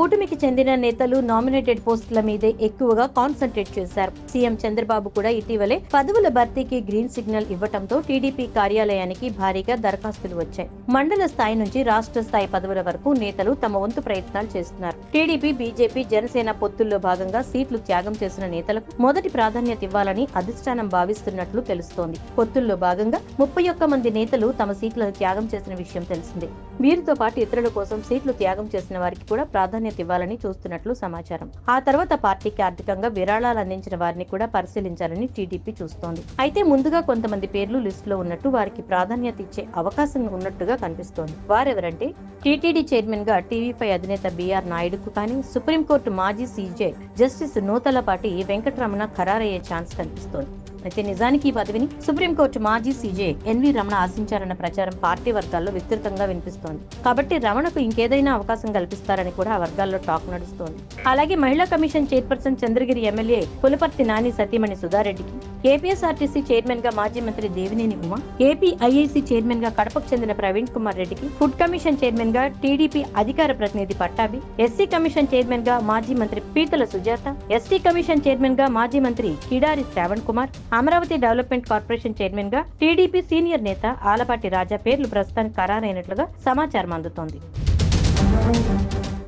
కూటమికి చెందిన నేతలు నామినేటెడ్ పోస్టుల మీదే ఎక్కువగా కాన్సన్ట్రేట్ చేశారు. సీఎం చంద్రబాబు కూడా ఇటీవలే పదవుల భర్తీకి గ్రీన్ సిగ్నల్ ఇవ్వటంతో టీడీపీ కార్యాలయానికి భారీగా దరఖాస్తులు వచ్చాయి. మండల స్థాయి నుంచి రాష్ట్ర స్థాయి పదవుల వరకు నేతలు తమ వంతు ప్రయత్నాలు చేస్తున్నారు. టీడీపీ బీజేపీ జనసేన పొత్తుల్లో భాగంగా సీట్లు త్యాగం చేసిన నేతలకు మొదటి ప్రాధాన్యత ఇవ్వాలని అధిష్టానం భావిస్తున్నట్లు తెలుస్తోంది. పొత్తుల్లో భాగంగా ముప్పై ఒక్క మంది నేతలు తమ సీట్లను త్యాగం చేసిన విషయం తెలిసిందే. వీరితో పాటు ఇతరుల కోసం సీట్లు త్యాగం చేసిన వారికి కూడా ప్రాధాన్యత ఇవ్వాలని చూస్తున్నట్లు సమాచారం. ఆ తర్వాత పార్టీకి ఆర్థికంగా విరాళాలు అందించిన వారిని కూడా పరిశీలించాలని టీడీపీ చూస్తోంది. అయితే ముందుగా కొంతమంది పేర్లు లిస్టులో ఉన్నట్టు వారికి ప్రాధాన్యత ఇచ్చే అవకాశం ఉన్నట్టుగా కనిపిస్తోంది. వారెవరంటే టీటీడీ చైర్మన్గా టీవీపై అధినేత బీఆర్ నాయుడుకు కానీ సుప్రీంకోర్టు మాజీ సీజే జస్టిస్ నూతలపాటి వెంకటరమణ ఖరారయ్యే ఛాన్స్ కనిపిస్తోంది. అయితే నిజానికి ఈ పదవిని సుప్రీంకోర్టు మాజీ సీజే ఎన్వి రమణ ఆశించారన్న ప్రచారం పార్టీ వర్గాల్లో విస్తృతంగా వినిపిస్తోంది. కాబట్టి రమణకు ఇంకేదైనా అవకాశం కల్పిస్తారని కూడా ఆ వర్గాల్లో టాక్ నడుస్తోంది. అలాగే మహిళా commission chairperson Chandragiri MLA Pulaparthi Nani సతీమణి సుధారెడ్డికి ఏపీఎస్ఆర్టీసీ చైర్మన్గా మాజీ మంత్రి దేవినేని ఉమ ఏపీఐఐసీ చైర్మన్గా కడపకు చెందిన ప్రవీణ్ కుమార్ రెడ్డికి ఫుడ్ కమిషన్ చైర్మన్గా టీడీపీ అధికార ప్రతినిధి పట్టాభి ఎస్సీ కమిషన్ చైర్మన్గా మాజీ మంత్రి పీతల సుజాత ఎస్టీ కమిషన్ చైర్మన్గా మాజీ మంత్రి కిడారి శ్రావణ్ కుమార్ అమరావతి డెవలప్మెంట్ కార్పొరేషన్ చైర్మన్గా టీడీపీ సీనియర్ నేత ఆలపాటి రాజా పేర్లు ప్రస్తుతానికి ఖరారైనట్లుగా సమాచారం అందుతోంది.